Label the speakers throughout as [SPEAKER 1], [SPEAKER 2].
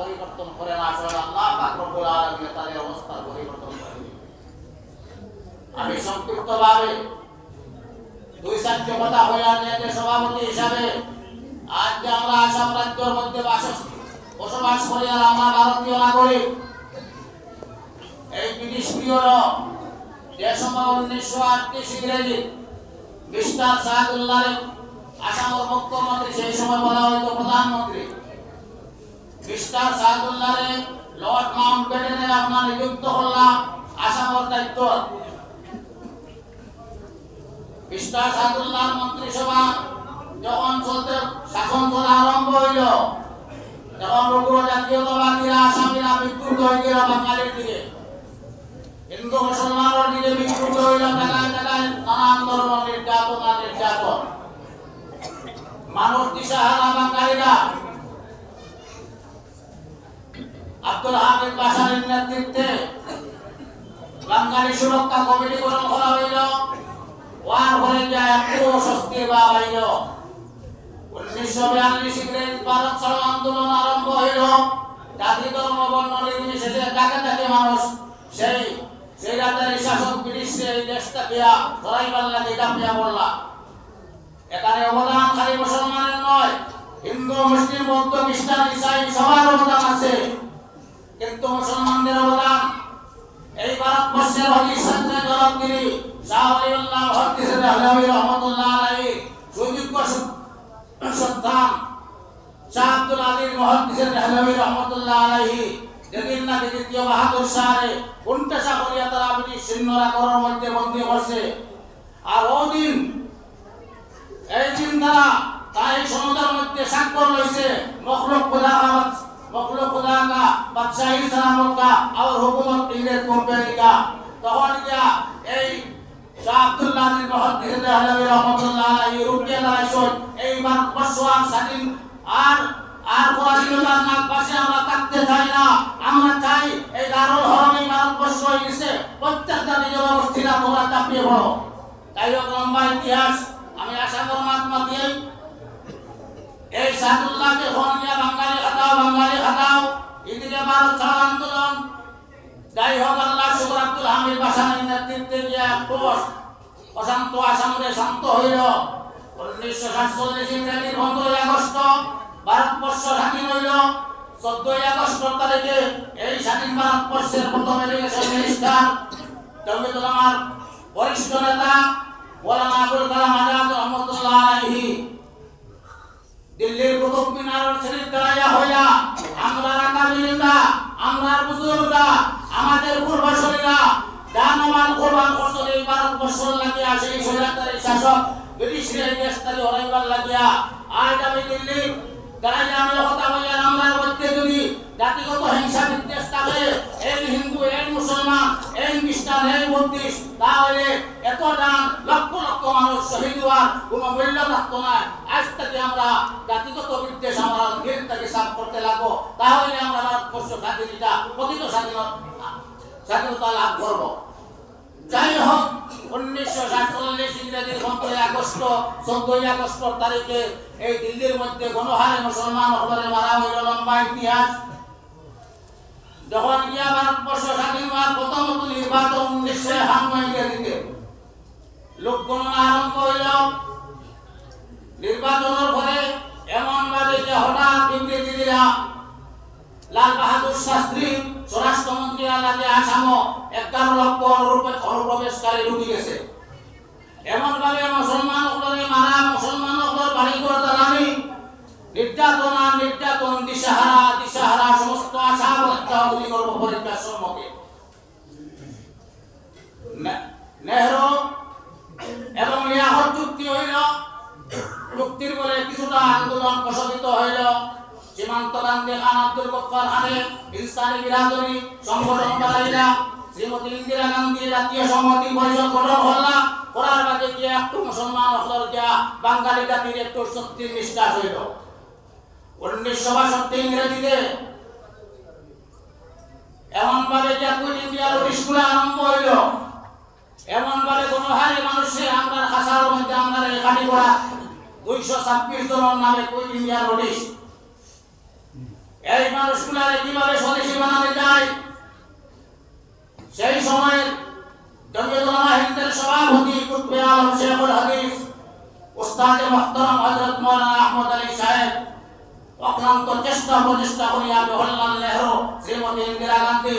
[SPEAKER 1] পরিবর্তন করে না আসলে আল্লাহ আমি সংক্ষিপ্তভাবে দুই চারটি কথা হয়ে সভাপতি হিসাবে আজ যে আমরা আসাম রাজ্যের মধ্যে বসবাস করি আর আমরা ভারতীয় নাগরিক, এই ব্রিটিশ সময় উনিশশো আটত্রিশ ইংরেজি মিস্টার সাহাদুল্লাহ আসামের মুখ্যমন্ত্রী সেই সময় বলা হয়তো প্রধানমন্ত্রী। মিস্টার সাহাদুল্লাহ লর্ড মাউন্ট ব্যাটেনে আপনার নিযুক্ত করলাম, আসামের দায়িত্ব। মিস্টার সাহাদুল্লাহ মন্ত্রিসভা যখন চলতে, শাসন চলা আরম্ভ হইল, তখন উগ্র জাতীয়তাবাদীরা আসামিরা বিক্ষুব্ধ গেল বাঙালির দিকে। হিন্দু মুসলমানের দিকে বিক্ষুব্ধ হইল, জায়গায় জায়গায় নানান ধরনের নির্যাতন আর নির্যাতন। মানুষ দিশাহারা বাঙালিরা আব্দুল হামিদ বাসারের নেতৃত্বে বাঙালি সুরক্ষা কমিটি গঠন করা হইল। ওয়ার হয়ে যায় একটু স্বস্তি বা হইল উনিশশো বিয়াল্লিশ ইংরেজ ভারত ছাড়ো আন্দোলন আরম্ভ হইল। জাতি ধর্ম, বর্ণ নির্বিশেষে যাকে তাকে মানুষ সেই সেই রাতের শাসক ব্রিটিশ এই দেশটাকে ধরাইবার লাগে কাপিয়া বললা এখানে অবদান খালি মুসলমানের নয়, হিন্দু, মুসলিম, বৌদ্ধ, খ্রিস্টান, ইসাই সবার অবদান আছে। কিন্তু মুসলমানদের অবদান, এই ভারতবর্ষের হকির সাথে জবাবগিরি শাহ আলিউল্লাহ হকিস আহলাবি রহমতুল্লাহ আলাইহি, সুযোগ্য সন্তান শাহ আব্দুল আলীর মহাদিসের আহলাবি রহমতুল্লাহ আলাইহি, যেদিন নাকি দ্বিতীয় বাহাদুর শাহরে কুণ্ঠাসা করিয়া তারা আর ওদিন এই দ্বারা তাই খুদা का বাদশাহী সালামত का और हुकूमत इंग्लिश कंपनी का তখন গিয়া এই শাহ আব্দুল্লাহ আলী মহাদ্দিস আহলাবি রহমাতুল্লাহ আলাইহি রুকিয়া দাঁড়াইছেন এই ভারতবর্ষ আর স্বাধীন আর আর পরাধীনতার নাক পাশে আমরা থাকতে চাই না আমরা চাই এই দারুল হরম এই ভারতবর্ষ হয়ে গেছে প্রত্যেকটা নিজের অবস্থিরা তোমরা চাপিয়ে পড়ো তাই হোক লম্বা ইতিহাস আমি আশা করব মহাত্মা দিয়ে এই সাদুল্লাহকে ফোন নিয়ে বাঙালি খাতাও বাঙালি খাতাও আন্দোলন। যাই হোক, আল্লাহ শুকর আব্দুল হামিদ বাসানের নেতৃত্বে গিয়ে একটু অশান্ত আসামে শান্ত হইল। উনিশশো সাতচল্লিশ পনেরোই আগস্ট, ভারতবর্ষ স্বাধীন হইল। চোদ্দই আগস্ট তারিখে এই স্বাধীন ভারতবর্ষের প্রথম এডুকেশন বরিষ্ঠ নেতা, মৌলানা আবুল কালাম আজাদ রহমতুল্লাহ আলাইহি দিল্লির কুতুব মিনারের শরীফ দাঁড়াইয়া হইয়া, আমরা কাবিলরা আমরা বুজুর্গরা, আমাদের পূর্বসূরীরা জানমাল কোরবান করছেন এই ভারতবর্ষ লাগিয়া, সেই স্বৈরাচারী শাসক ব্রিটিশের দেশটারি হরাইবার লাগিয়া, আজ আমি দিল্লি দাঁড়াইয়া আমি কথা হইয়া আমার মধ্যে যদি জাতিগত হিংসা বিদ্বেষ থাকে এই হিন্দু এই মুসলমান এই খ্রিস্টান এই বুদ্ধিস্ট তাহলে এত দান লক্ষ লক্ষ মানুষ শহীদ হওয়ার কোনো মূল্য থাকতো না। আজ থেকে আমরা জাতিগত বিদ্বেষ আমরা দিল থেকে সাফ করতে লাগবো। তাহলে আমরা ভারতবর্ষ স্বাধীনতা প্রকৃত স্বাধীনতা স্বাধীনতা লাভ করব। যাই হোক, উনিশশো সাতচল্লিশ ইংরেজির পনেরোই আগস্ট, চোদ্দই আগস্ট তারিখে এই দিল্লির মধ্যে গণহারে মুসলমান হলে মারা হইল লম্বা ইতিহাস। যখন গিয়া ভারতবর্ষ স্বাধীন হওয়ার প্রথমত নির্বাচন উনিশশো একান্ন ইংরেজিতে লোক গণনা আরম্ভ হইল নির্বাচনের পরে এমন ভাবে যে হঠাৎ ইংরেজিরা লাল বাহাদুর শাস্ত্রী, স্বরাষ্ট্রমন্ত্রী আলাদে আসাম এগারো লক্ষ অনুপ্রবেশকারী ঢুকে গেছে। এমন ভাবে মুসলমান সকলে মারা মুসলমান সকল বাড়ি করে দাঁড়ানি নির্যাতন আর নির্যাতন দিশাহারা অত্যাধুনিক কর্ম পরীক্ষার সম্মুখে। নেহরু এবং লিয়াকত চুক্তি হইল, চুক্তির বলে কিছুটা আন্দোলন প্রশমিত হইল। সীমান্ত গান্ধী খান আব্দুল গফফার খানের ইনসানি বিরাদরি সংগঠন বানাইলা। শ্রীমতী ইন্দিরা গান্ধী জাতীয় সংহতি পরিষদ গঠন হল্লা করার বাদে গিয়ে একটু মুসলমান হল গিয়া বাঙালি জাতির একটু শক্তি নিষ্ঠাস হইল। উনিশশো বাষট্টি ইংরেজিতে এমন ভাবে যে কুইট ইন্ডিয়ার স্কুলে আরম্ভ হইল। এমন ভাবে কোনো হারে মানুষে আমরা খাসার মধ্যে আমরা রেখাটি করা দুইশো ছাব্বিশ জনের নামে কুইট ইন্ডিয়ার নোটিশ। এই মানুষগুলারে কীভাবে স্বদেশী বানানো যায়? সেই সময় জমিয়তুল উলামা হিন্দের সভাপতি কুতবে আলম শেখুল হাদিস, উস্তাদ মুহতারাম হযরত মাওলানা আহমদ আলী সাহেব, অক্লান্ত চেষ্টা প্রচেষ্টা করিয়া জওহরলাল নেহরু, শ্রীমতী ইন্দিরা গান্ধী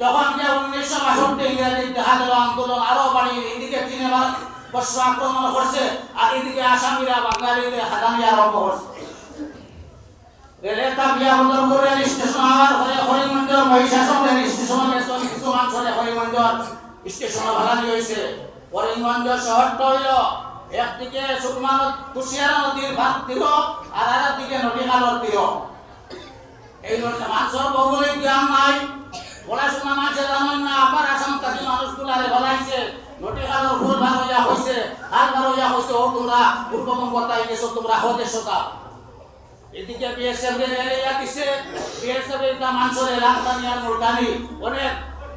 [SPEAKER 1] যখন যে উনিশশো বাষট্টি ইংরেজির জাহাজ আন্দোলন আরও বাড়িয়ে এদিকে চীনে বর্ষ আক্রমণ করছে আর এদিকে আসামিরা বাঙালিদের হাদানি আরম্ভ করছে। আর সুকমান কুশিয়ারা নদীর ভাত তীর আর আরেকদিকে নদী খালর তীর। এই মানুষের ভৌগোলিক জ্ঞান নাই। পড়াশোনা মানুষে জানেন না আবার আসাম কাছে মানুষগুলারে বলাইছে নদী খালর ফুল ভাগ হইয়া হয়েছে খাল ভাগ হইয়া হয়েছে ও তোমরা পূর্ববঙ্গ তাই গেছো তোমরা হতে শোকা এদিকে বিএসএফ এর এরিয়া দিছে বিএসএফ এর তা মানুষের রাজধানী আর মুরগানি অনেক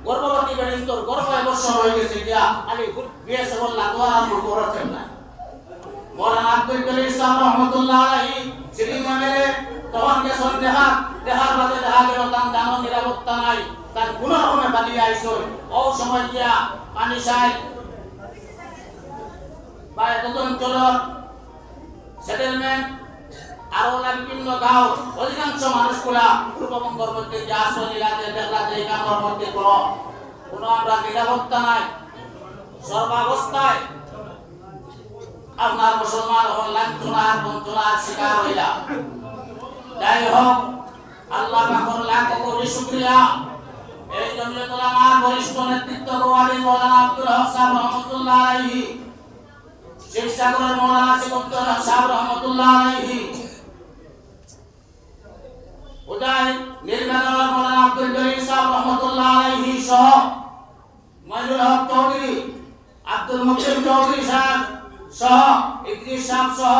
[SPEAKER 1] গর্ভবতী বেড়িন তোর গর্ভ এবছর হয়ে গেছে গিয়া, খালি বিএসএফ এর লাগোয়ার আর মুখ করছেন না মৌলানা আব্দুল কলিম ইসলাম রহমতুল্লাহ আলাইহি শ্রীনগরে মেলে তখন গেছেন দেখা দেখার বাদে দেখা গেল তার দানো নিরাপত্তা নাই, তার কোনো রকমে পালিয়ে আইসল। ও সময় গিয়া পানি সাই বা এত অঞ্চলের সেটেলমেন্ট আরও না বিভিন্ন গাঁও, অধিকাংশ মানুষগুলা পূর্ববঙ্গের মধ্যে যে সর্বাবস্থায় আপনার মুসলমান হন লাঞ্ছনার বঞ্চনার শিকার হইলা। যাই হোক। আল্লাহ পাকর লাখ কোটি শুকরিয়া। এই জমিয়তুল আমার বরিষ্ঠ নেতৃত্ব গোয়ালি মৌলানা আব্দুল হক সাহেব রহমতুল্লাহ আলাইহি, শিবসাগরের মৌলানা হক সাহেব রহমতুল্লাহ আলাইহি, উদয় নির্বাচনের মৌলানা আব্দুল জলিল সাহেব রহমতুল্লাহ আলাইহি সহ মইনুল হক চৌধুরী, আব্দুল মুকিম চৌধুরী সাহেব সহ, ইদ্রিস সাহেব সহ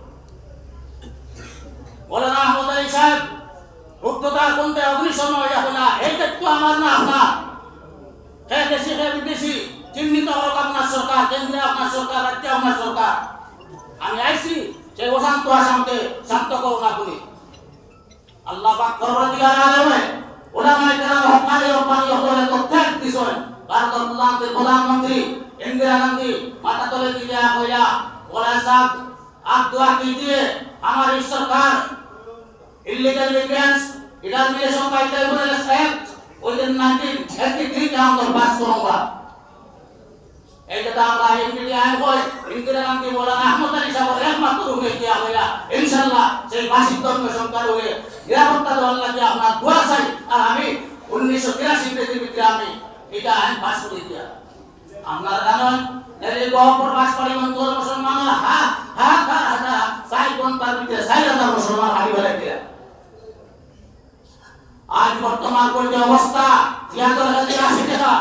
[SPEAKER 1] মৌলানা আহমদ আলী সাহেব মুক্ততার কোনটা অগ্নিশর্মা হইয়া হইলা এই দায়িত্ব আমার না আপনার হে দেশি হে বিদেশি চিহ্নিত হোক আপনার সরকার কেন্দ্রে আপনার সরকার রাজ্যে আপনার সরকার আমি আইছি সেই অশান্ত আসামকে শান্ত করুন আপনি আল্লাহ পাক পরবর্তীকালে আলেমে ওলামায়ে কেরাম হকানি রব্বানি হকরে প্রত্যেক দিছেন ভারতের প্রধানমন্ত্রী প্রধানমন্ত্রী ইন্দিরা গান্ধী মাথা তলে দিয়ে কইলা ওরা সাহেব আপ দোয়া कीजिए हमारी सरकार इलीगल इमिग्रेंट्स इनर्मिनेशन का ट्रिब्यूनल एक्ट within 1983 के अंदर पास करूंगा এই কথা আমরা এমপি আইন কই ইন্দিরা গান্ধী মৌলানা আহমদ আলী সাহেব রহমত রুমে কিয়া হইয়া ইনশাআল্লাহ সেই বাসিক ধর্ম সংখ্যা রয়ে নিরাপত্তা দেওয়ার লাগে আপনার দোয়া চাই আর আমি উনিশশো তিরাশি পৃথিবীতে আমি এটা আইন পাস করে দিয়া আপনারা জানেন এই গহপুর বাস করে অঞ্চল মুসলমান হা হা হা হা সাই কোন তার ভিতরে সাই হাজার মুসলমান হারি বেলা দিয়া আজ বর্তমান যে অবস্থা ছিয়াত্তর হাজার আশি টাকা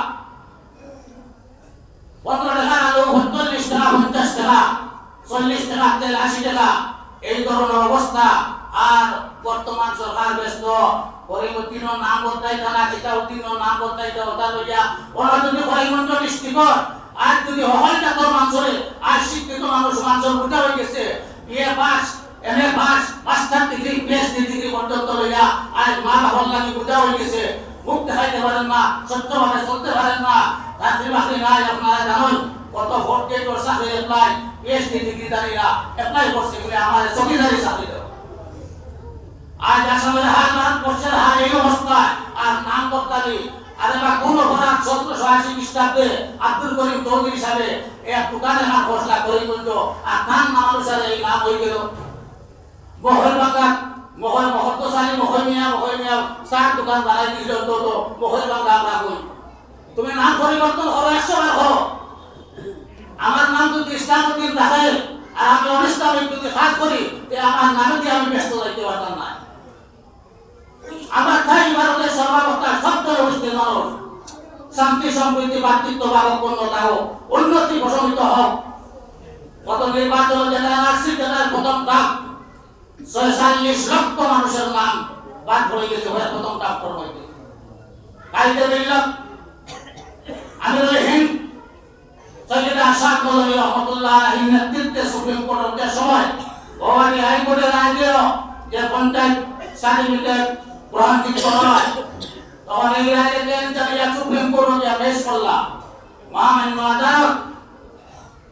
[SPEAKER 1] পনেরো টাকা আলু, চল্লিশ টাকা, পঞ্চাশ টাকা, চল্লিশ টাকা তেল, আশি টাকা। এই ধরনের অবস্থা। আর বর্তমান সরকার ব্যস্ত। পরিবর্তন নাম বদলাইতে না কিতা উদ্দিন নাম বদলাইতে ওটা লইয়া ওরা যদি করিমগঞ্জ ডিস্ট্রিক্টর আর যদি হয় জাতর মানুষরে আর শিক্ষিত মানুষ মানুষের বুঝা হয়ে গেছে। বিএ পাস হয়ে গেছে। মুখ দেখাইতে পারেন না সত্যভাবে চলতে পারেন না। চাকরি বাকরি নাই, আপনারা জানেন, কত ভোট দিয়ে তোর চাকরি এপ্লাই পিএইচডি ডিগ্রিধারীরা এপ্লাই করছে বলে আমার চকিদারি চাকরি দেওয়া। আজ আসামের হার ভারতবর্ষের হার এই অবস্থায়, আর নাম বদলালি। আরে আব্দুল করিম চৌধুরী সাহেব এক দোকানে হাত ঘোষণা করে বলতো আর নাম অনুসারে এই নাম হয়ে গেল। মহল মহত্বশালী, মহল মিয়া মহল মিয়া চার দোকান বানাই দিল তো তো মহল বাঙ্গা আমরা কই তুমি নাম পরিবর্তন করো একশো বার করো আমার নাম যদি ইসলামউদ্দিন থাকে আর আমি অনিসলামিক যদি কাজ করি তে আমার নামে দিয়ে আমি ব্যস্ত যাইতে পারতাম না আমার তাই ভারতের সর্বাবস্থা সত্য অনুষ্ঠিত মানুষ শান্তি সম্প্রীতি ভাতৃত্ব ভাবপূর্ণতা হোক উন্নতি প্রশমিত হোক গত নির্বাচন যেটা আসছে যেটার প্রথম ডাক ছয়চল্লিশ লক্ষ মানুষের নাম বাদ পড়ে গেছে, হয়ে প্রথম ডাক হইতে কালকে দেখলাম আমি হিন্দ, সৈয়দ আসাদ মৌলভী রহমতুল্লাহ আলহীর নেতৃত্বে সুপ্রিম কোর্টের সময় ভবানী হাইকোর্টের রায় দিল যে পঞ্চায়েত সার্টিফিকেট গ্রহণযোগ্য নয়। তখন এই রায় দেন চালিয়ে সুপ্রিম কোর্ট যে পেশ করলাম। মহামান্য আদালত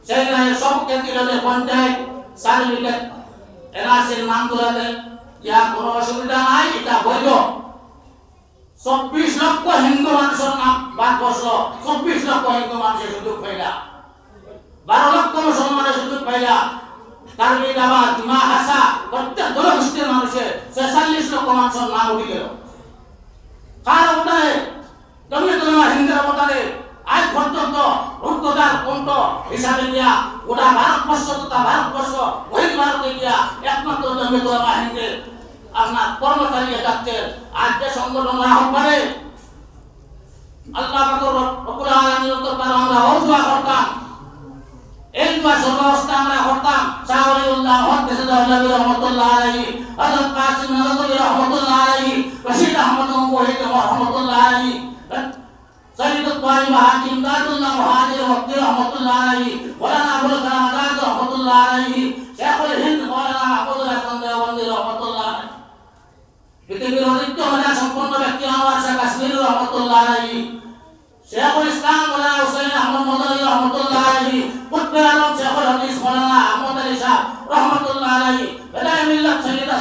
[SPEAKER 1] সেই রায়ে সবকে দিল যে পঞ্চায়েত সার্টিফিকেট এনআরসির নাম তোলাতে ইয়া কোনো অসুবিধা নাই, এটা বৈধ। চব্বিশ লক্ষ হিন্দু মানুষের নাম বাদ বসল। চব্বিশ লক্ষ হিন্দু মানুষের সুযোগ পাইলা। বারো লক্ষ মুসলমানের সুযোগ পাইলা। কার্বি দাবা দিমা হাসা, প্রত্যেক জনগোষ্ঠীর মানুষের ছেচল্লিশ লক্ষ মানুষের নাম উঠে গেল। কার অবদানে জমি জমা হিন্দুর অবদানে আজ পর্যন্ত রুদ্ধদার কণ্ঠ হিসাবে গিয়া গোটা ভারতবর্ষ তথা ভারতবর্ষ বহির ভারতে গিয়া একমাত্র জমি জমা হিন্দের আপনার কর্মচারী যাচ্ছেন আজ যে সংগঠন আহ্বানে আল্লাহ পাকের রব্বুল আলামিনের দরবারে আমরা দোয়া করতাম। এই দোয়া সর্বাবস্থা আমরা করতাম। শাহরিউল্লাহ হক দেশদাউল্লাহ রহমতুল্লাহ আলাইহি, হযরত কাসিম নজরুল রহমতুল্লাহ আলাইহি, রশিদ আহমদ ওয়াহিদ রহমতুল্লাহ মহাকিমদাতুল্লাহ মহাদেব ভক্তি রহমতুল্লাহ আলাইহি মাওলানা আবুল কালাম আজাদ রহমতুল্লাহ আলাইহি শেখুল হিন্দ মাওলানা আবুল হাসান দেওবন্দি রহমতুল্লাহ আলাইহি পৃথিবীর অনিত্য হলে সম্পূর্ণ ব্যক্তি আমার শেখ আসমির রহমতুল্লাহ আলাইহি শেখুল ইসলাম মাওলানা হুসাইন আহমদ মদনী রহমতুল্লাহ আলাইহি কুতবে আলম শেখুল হাদিস মাওলানা আহমদ আলী শাহ রহমতুল্লাহ আলাইহি বেদায়ে মিল্লাত সৈয়দ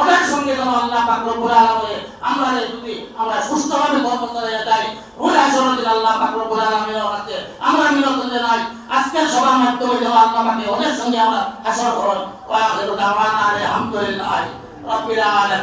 [SPEAKER 1] ওদের সঙ্গে যেন আল্লাহ পাক রব্বুল আলামিন আমরা যদি আমরা সুস্থভাবে কর্ম করে যাই ওই আচরণ যেন আল্লাহ পাক রব্বুল আলামিনের কাছে আমরা মিনত জানাই আজকের সবার মাধ্যমে যেন আল্লাহ পাকে ওদের সঙ্গে আমরা হাসর করেন ওয়া আখিরু দাওয়ানা আলহামদুলিল্লাহ। রাব্বিল আলামিন।